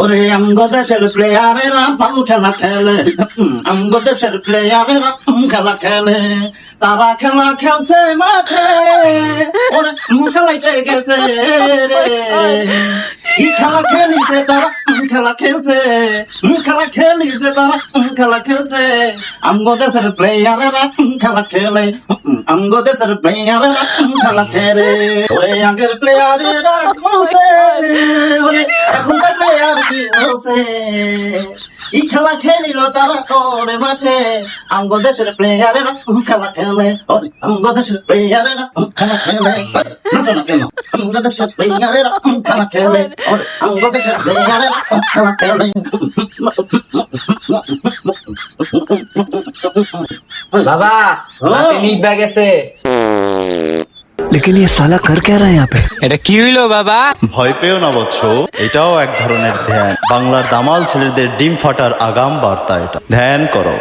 ওরে আমগো দেশের প্লেয়ারেরা ভালো খেলা খেলে। আমগো দেশের প্লেয়ারেরা খেলা খেলে। তারা খেলা খেলছে মাঠে। ওরে খেলাইতে গেছে রে। কি খেলা খেলিছে তারা? খেলা খেলছে। খেলা খেলিছে তারা? খেলা খেলছে। আমগো দেশের প্লেয়ারেরা খেলা খেলে। আমগো দেশের প্লেয়ারেরা খেলা। খেলে ওরে আগের প্লেয়ারেরা প্লেয়ার কি বলছে খেলা খেলিল তারা করে মাঠে আমগো দেশের প্লেয়ারেরা খেলা খেলে। আমগো দেশের প্লেয়ারেরা খেলা খেলে। নাচো না কেন? আমগো দেশের প্লেয়ারেরা খেলা খেলে। আমগো দেশের প্লেয়ারেরা খেলা খেলে। বাবা রাতে নিব্বা গেছে लेकिन ये साला कर क्या रहा है यहाँ पे এটা কি হইলো বাবা ভয় পেও না বৎস এটাও এক ধরনের ধ্যান বাংলার দামাল ছেলেদের ডিম ফাটার আগাম বার্তা এটা ধ্যান করো